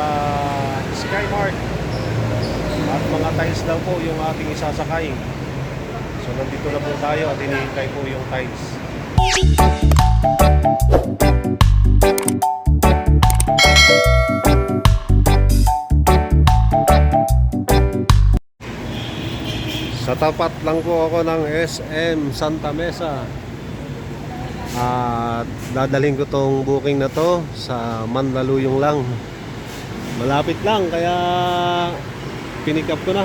sa Skymart. At mga tiles daw po yung ating isasakay. So nandito na po tayo at hinihintay po yung tiles. Sa tapat lang po ako ng SM Santa Mesa. At dadalhin ko tong booking na to sa Mandaluyong lang. Malapit lang kaya pinick up ko na.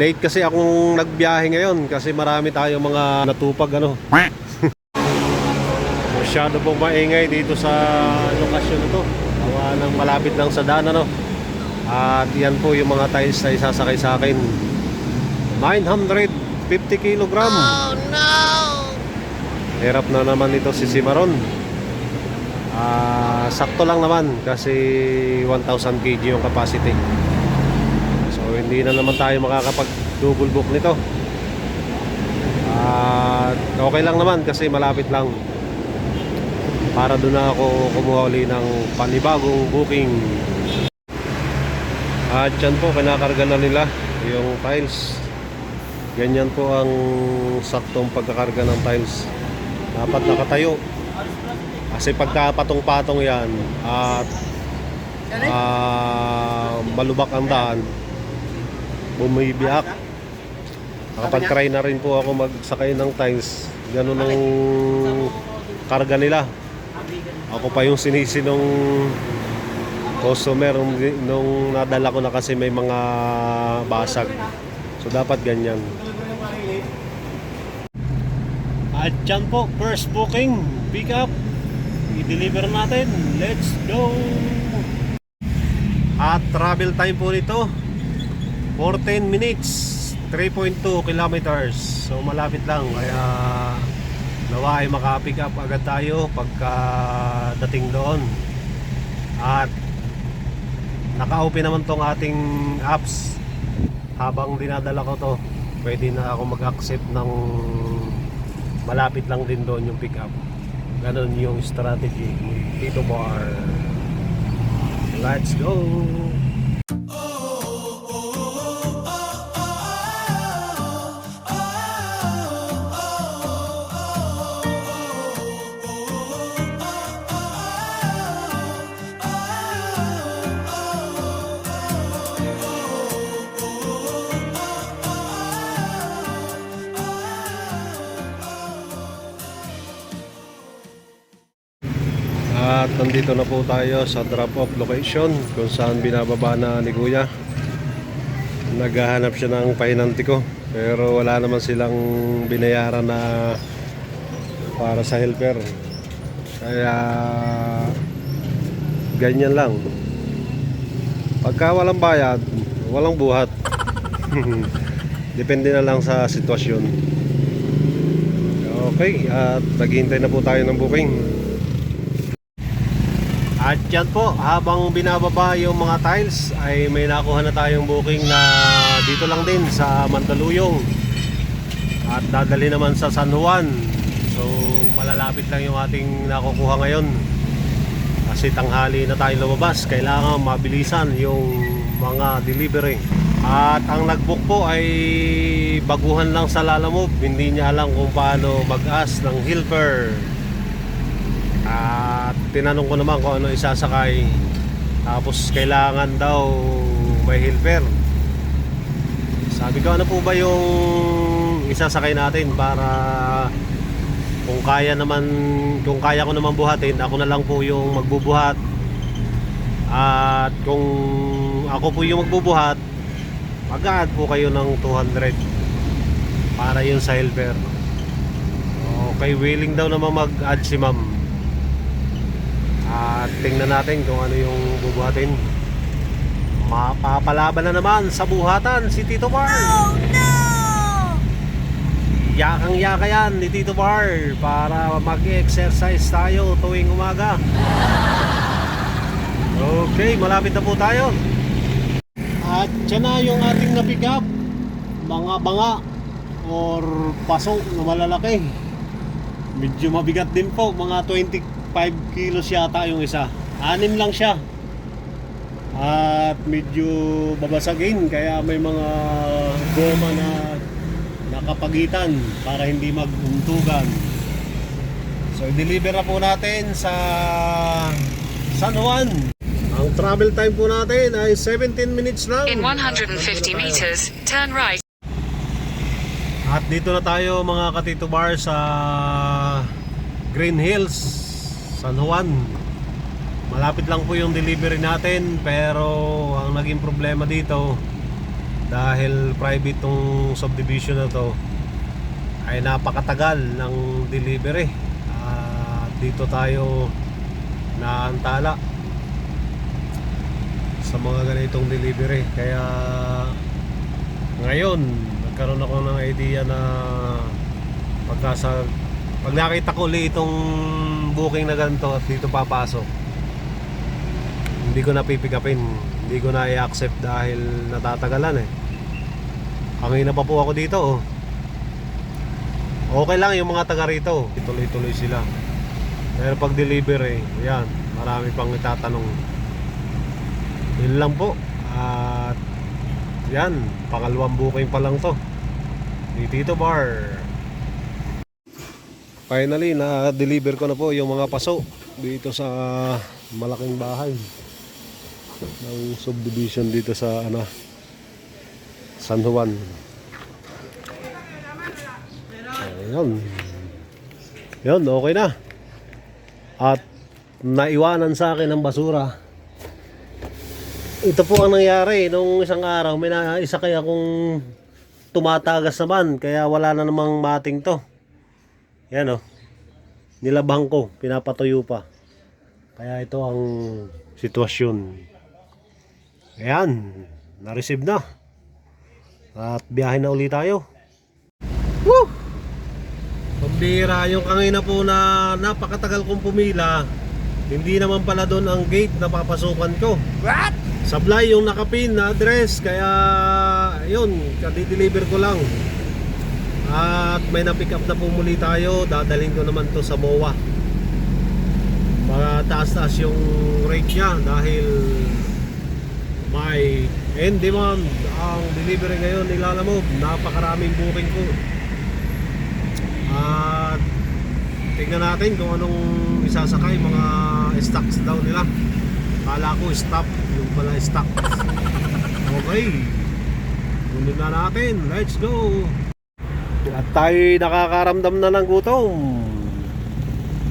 Late kasi akong nagbiyahe ngayon kasi marami tayong mga natupag ano. Masyado pong maingay dito sa lokasyon na to. Gawa ng malapit lang sa daan ano. At yan po yung mga tiles na isasakay sa akin. 950 kilogram. Oh no! Hirap na naman ito si Cimarron. Ah, sakto lang naman kasi 1,000 kg yung capacity. So hindi na naman tayo makakapag double book nito. At okay lang naman kasi malapit lang. Para doon na ako kumuha uli ng panibagong booking. At yan po, kinakarga na nila yung tiles. Ganyan po ang saktong pagkakarga ng tiles. Dapat nakatayo. Kasi pagka patong-patong yan at ah, malubak ang daan, bumibiyak. Nakapag-try na rin po ako magsakay ng tiles. Ganun ang karga nila. Ako pa yung sinisi nung customer nung, nung nadala ko na kasi may mga basag. So dapat ganyan. At yan po, first booking, pick up. I-deliver natin. Let's go! At travel time po nito, 14 minutes, 3.2 kilometers. So malapit lang, kaya nawa ay maka-pick up agad tayo pagka dating doon. At naka-open naman tong ating apps habang dinadala ko to pwede na ako mag-accept ng malapit lang din doon yung pick up ganun yung strategy. Ni Tito Bar let's go! At nandito na po tayo sa drop-off location kung saan binababa na ni Kuya. Naghahanap siya ng pahinanti ko pero wala naman silang binayaran na para sa helper. Kaya ganyan lang. Pagka walang bayad, walang buhat. Depende na lang sa sitwasyon. Okay, at naghihintay na po tayo ng booking. At yan po, habang binababa yung mga tiles ay may nakuha na tayong booking na dito lang din sa Mandaluyong. At dadali naman sa San Juan. So malalapit lang yung ating nakukuha ngayon. Kasi tanghali na tayo lumabas, kailangan mabilisan yung mga delivery. At ang nagbook po ay baguhan lang sa Lalamove. Hindi niya alam kung paano mag-ask ng helper. At tinanong ko naman kung ano isasakay. Tapos kailangan daw may helper. Sabi ko ano po ba yung isasakay natin para kung kaya naman kung kaya ko naman buhatin, ako na lang po yung magbubuhat. At kung ako po yung magbubuhat, mag-add po kayo ng 200 para yun sa helper. Okay, willing daw naman mag-add si ma'am. At tingnan natin kung ano yung bubuhatin. Mapapalaban na naman sa buhatan si Tito Bar. Oh no! Yakang yaka yan ni Tito Bar para mag-exercise tayo tuwing umaga. Okay, malapit na po tayo. At yan na yung ating na-pick up. Mga banga or paso na malalaki. Medyo mabigat din po, mga 25 kilos yata yung isa. Anim lang siya. At medyo babasagin, kaya may mga goma na nakapagitan para hindi maguntugan. So, i-deliver na po natin sa San Juan. Ang travel time po natin ay 17 minutes lang. In 150 meters, turn right. At dito na tayo mga katito bar sa Green Hills, San Juan. Malapit lang po yung delivery natin pero ang naging problema dito dahil private tong subdivision na to ay napakatagal ng delivery. At dito tayo naantala sa mga ganitong delivery. Kaya ngayon nagkaroon ako ng idea na pagka sa pag nakita ko ulit itong booking na ganito dito papasok. Hindi ko na pipikapin hindi ko na i-accept dahil natatagalan eh. Kanina pa po ako dito oh. Okay lang yung mga taga rito tuloy-tuloy sila. Pero pag delivery yan marami pang itatanong. Yun lang po. At yan, pangalawang booking pa lang to. Ni Tito Bar. Finally, na-deliver ko na po yung mga paso dito sa malaking bahay ng subdivision dito sa ano San Juan. Ayun. Yun, okay na. At naiwanan sa akin ng basura ito po ang nangyari nung isang araw may na, isa kaya kung tumatagas naman kaya wala na namang mating to yan o nilabang ko pinapatuyo pa. Kaya ito ang sitwasyon. Ayan na-receive na. At biyahe na ulit tayo. Woo! Pambira yung kanina po na napakatagal kong pumila. Hindi naman pala doon ang gate na papasukan ko. What? Sablay yung nakapin na address kaya yun, kadi-deliver ko lang. At may na-pick up na po muli tayo, dadalhin ko naman to sa MOA. Para taas-taas yung rate niya dahil may end demand ang delivery ngayon ni Lalamove. Napakaraming booking ko. At tingnan natin kung anong isasakay mga stocks daw nila. Kala ko stop, yung pala stock. Okay. Kunin na natin. Let's go. At tayo nakakaramdam na ng gutom.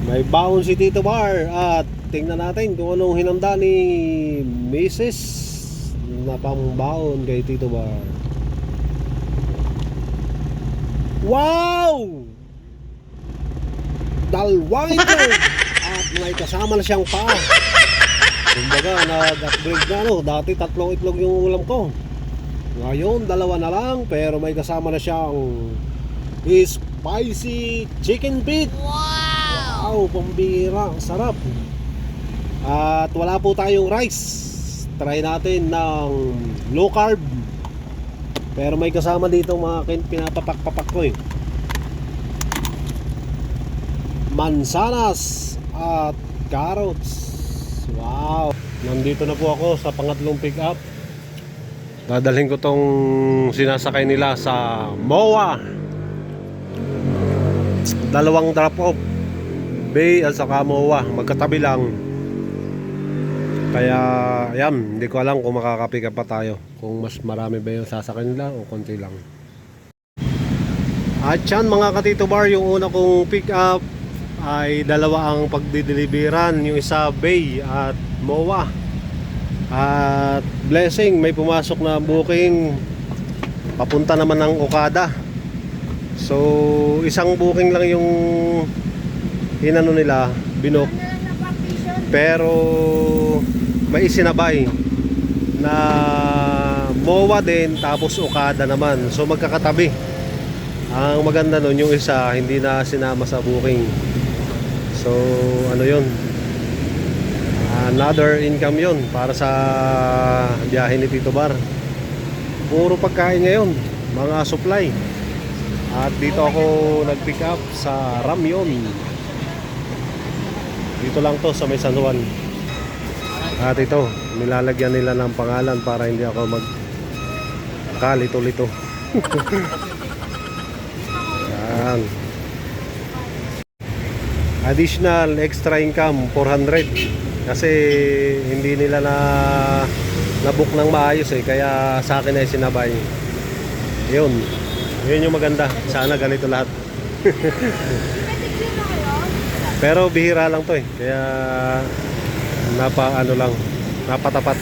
May baon si Tito Bar at tingnan natin kung anong hinanda ni Mrs. na pambaon kay Tito Bar. Wow! Dalawang itlog at may kasama na siyang paa. Kumbaga, nag-upgrade na no. Dati tatlong itlog yung ulam ko. Ngayon, dalawa na lang. Pero may kasama na siyang spicy chicken feet. Wow! pambira. Sarap. At wala po tayong rice. Try natin ng low carb. Pero may kasama dito mga kin- pinapapak-papak ko eh. Mansanas at carrots. Wow! Nandito na po ako sa pangatlong pick up. Dadalhin ko tong sinasakay nila sa MOA. Dalawang drop off. Bay at saka MOA. Magkatabi lang. Kaya, yan. Hindi ko alam kung makakapick up pa tayo. Kung mas marami ba yung sasakay nila o konti lang. At yan mga katito bar, yung una kong pick up ay dalawa ang pagdideliveran yung isa Bay at MOA at Blessing may pumasok na booking papunta naman ng Okada so isang booking lang yung inano nila binook pero may isinabay na MOA din tapos Okada naman so magkakatabi ang maganda nun yung isa hindi na sinama sa booking So, ano yun? Another income yun para sa biyahe ni Tito Bar. Puro pagkain ngayon, mga supply. At dito ako nag-pick up sa Ramyon. Dito lang to sa may San Juan. At ito, nilalagyan nila ng pangalan para hindi ako mag kalito-lito. Yan. Additional extra income 400 kasi hindi nila na nabook ng maayos eh kaya sa akin ay sinabay. Yun. Yun yung maganda. Sana ganito lahat. Pero bihira lang to eh. Kaya napa ano lang, napatapat.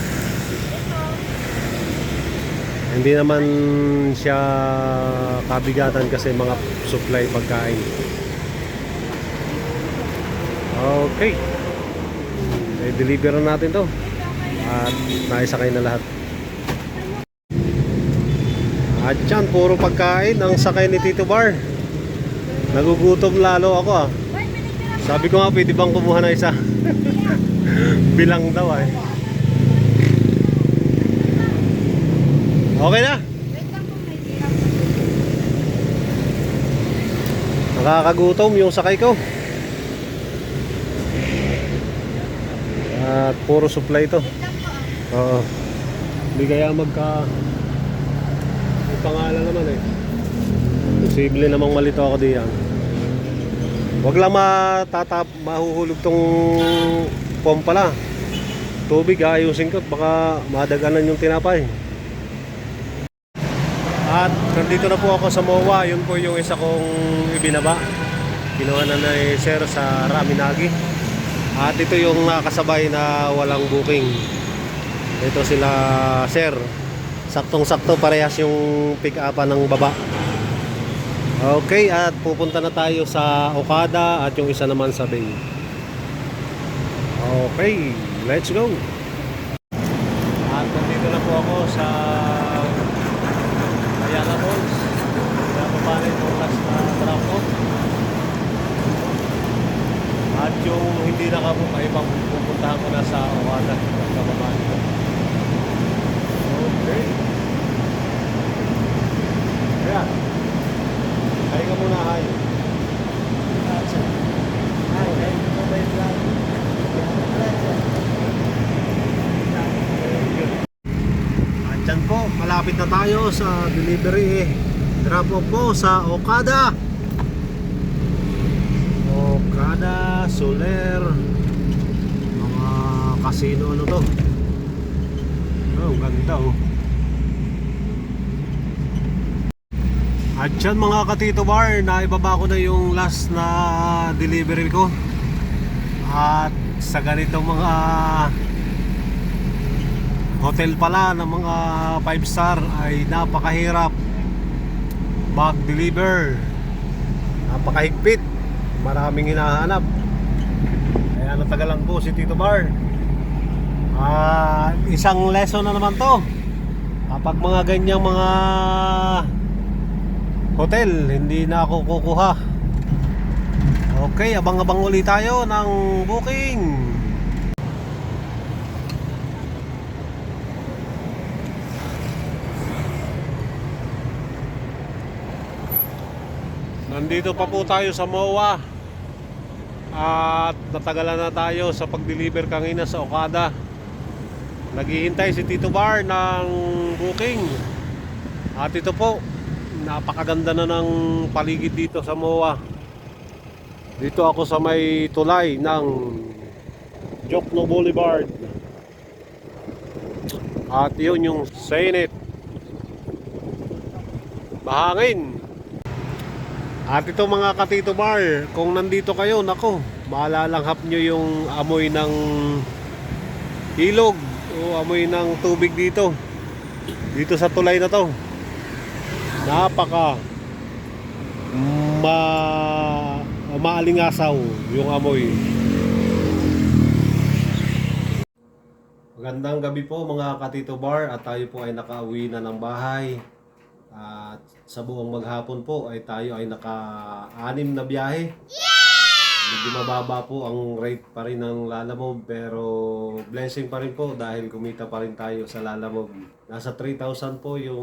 Hindi naman siya kabigatan kasi mga supply pagkain. Okay. Deliver na natin to. At naisakay na lahat. At yan, puro pagkain ang sakay ni Tito Bar. Nagugutom lalo ako ah. Sabi ko nga, pwede bang kumuha na isa? Bilang daw ay. Okay na? Nakakagutom yung sakay ko. At puro supply ito. Oo. Hindi kaya magka... Pangalan naman eh. Posible namang malito ako diyan. Huwag lang matatap, mahuhulog tong pompa la. Tubig ayusin ko baka madaganan yung tinapay. At nandito na po ako sa MOA. Yun po yung isa kong ibinaba. Kinuha na ni Sir sa Raminagi. At ito yung nakasabay na walang booking. Ito sila Sir. Saktong-sakto parehas yung pick-upan ng baba. Okay, at pupunta na tayo sa Okada at yung isa naman sa Bay. Okay, let's go. At nandito na po ako sa Ayala Falls. Pinapapa na yung last na drop off. At yung hindi nakabook ay pang pupuntahan ko na sa Okada. Pagkababa nito. Okay. Kaya, Hay ka muna, hay. Andyan po, malapit na tayo sa delivery drop off po sa Okada. Okada, Soler, mga casino ano to. Oh, ganda oh. At yan mga katito bar, naibaba ko na yung last na delivery ko. At sa ganitong mga hotel pala ng mga 5 star ay napakahirap mag-deliver. Napakahigpit. Maraming hinahanap. Kaya natagalan po si Tito Bar. Ah, isang lesson na naman to. Kapag mga ganyang mga hotel, hindi na ako kukuha. Okay, abang-abang ulit tayo ng booking. Nandito pa po tayo sa MOA. At natagalan na tayo sa pag-deliver kanina sa Okada. Naghihintay si Tito Bar ng booking. At ito po, napakaganda na ng paligid dito sa MOA. Dito ako sa may tulay ng Jokno Boulevard. At yun yung Senate. Mahangin. At ito mga katito bar, kung nandito kayo, nako, maalalanghap nyo yung amoy ng ilog o amoy ng tubig dito. Dito sa tulay na to. Napaka ma maalingasaw yung amoy. Magandang gabi po mga katito bar at tayo po ay nakauwi na ng bahay. At sa buong maghapon po ay tayo ay naka-anim na biyahe. Medyo mababa po ang rate pa rin ng Lalamove pero blessing pa rin po dahil kumita pa rin tayo sa Lalamove. Nasa 3,000 po yung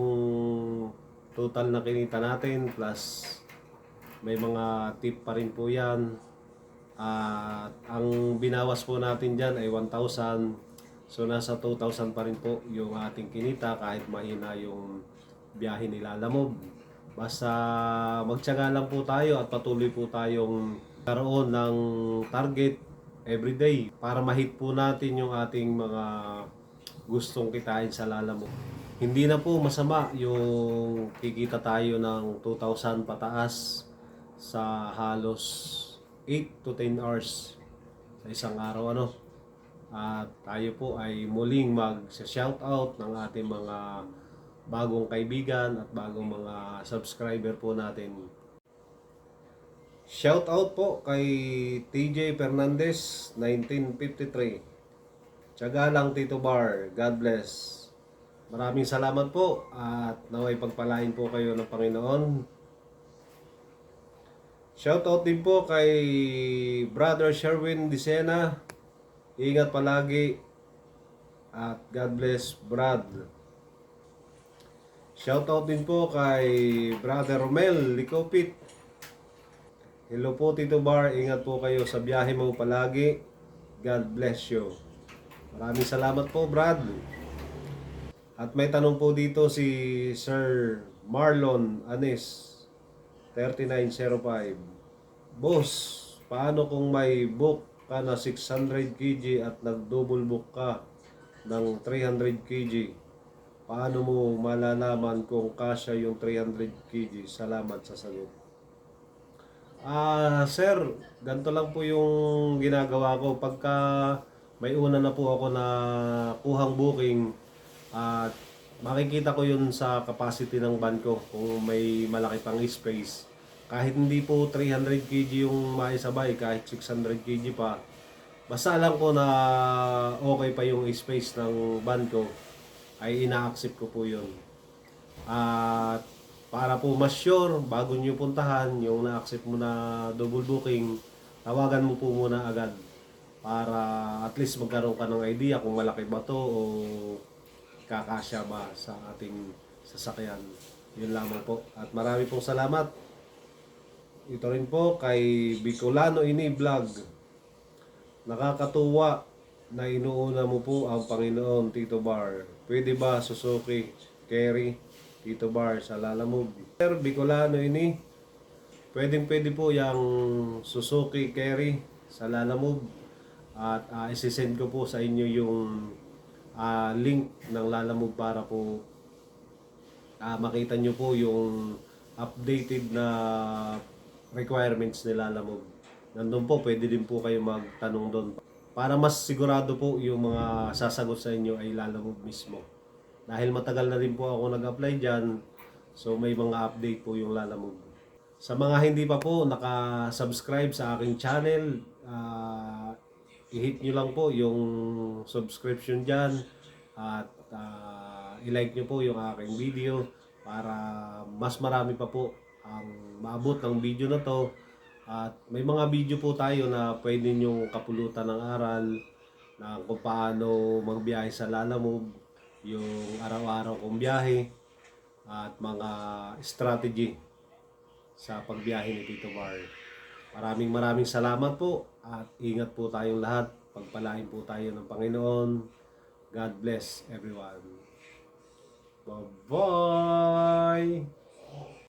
total na kinita natin plus may mga tip pa rin po yan. At ang binawas po natin dyan ay 1,000. So nasa 2,000 pa rin po yung ating kinita kahit mahina yung biyahe ni Lalamove. Basta magtyaga lang po tayo at patuloy po tayong karoon ng target everyday para mahit po natin yung ating mga gustong kitain sa Lalamove. Hindi na po masama yung kikita tayo ng 2,000 pataas sa halos 8 to 10 hours sa isang araw ano. At tayo po ay muling mag-shoutout ng ating mga bagong kaibigan at bagong mga subscriber po natin. Shoutout po kay TJ Fernandez 1953. Tiyaga lang Tito Bar. God bless. Maraming salamat po at naway pagpalain po kayo ng Panginoon. Shoutout din po kay Brother Sherwin Dicena. Ingat palagi at God bless Brad. Shoutout din po kay Brother Romel Licopit. Hello po Tito Bar, ingat po kayo sa biyahe mo palagi. God bless you. Maraming salamat po Brad. At may tanong po dito si Sir Marlon Anis 3905. Boss, paano kung may book ka na 600 kg at nag-double book ka ng 300 kg? Paano mo malalaman kung kasya yung 300 kg? Salamat sa sagot. Ah, sir, ganito lang po yung ginagawa ko. Pagka may una na po ako na kuhang booking at makikita ko yun sa capacity ng van ko kung may malaki pang space. Kahit hindi po 300 kg yung maisabay, kahit 600 kg pa, basta alam ko na okay pa yung space ng van ko, ay ina-accept ko po yun. At para po mas sure, bago nyo puntahan, yung na-accept mo na double booking, tawagan mo po muna agad para at least magkaroon ka ng idea kung malaki ba to o kakasya ba sa ating sasakyan. Yun lamang po. At marami pong salamat. Ito rin po kay Bicolano Ini Vlog. Nakakatuwa na inuuna mo po ang Panginoon, Tito Bar. Pwede ba Suzuki, Kerry, Tito Bar sa Lalamove? Sir, Bicolano Ini, pwedeng pwede po yung Suzuki, Kerry sa Lalamove. At uh, isisend ko po sa inyo yung ah, link ng Lalamove para po ah, makita nyo po yung updated na requirements ni Lalamove. Nandun po, pwede din po kayo magtanong doon. Para mas sigurado po yung mga sasagot sa inyo ay Lalamove mismo. Dahil matagal na rin po ako nag-apply dyan, so may mga update po yung Lalamove. Sa mga hindi pa po naka-subscribe sa aking channel, ah, i-hit nyo lang po yung subscription dyan at ah, i-like nyo po yung aking video para mas marami pa po ang maabot ng video na to at may mga video po tayo na pwede nyo kapulutan ng aral na kung paano magbiyahe sa Lalamove, yung araw-araw kong biyahe at mga strategy sa pagbiyahe ni Tito Bar. Maraming maraming salamat po at ingat po tayong lahat. Pagpalain po tayo ng Panginoon. God bless everyone. Bye-bye!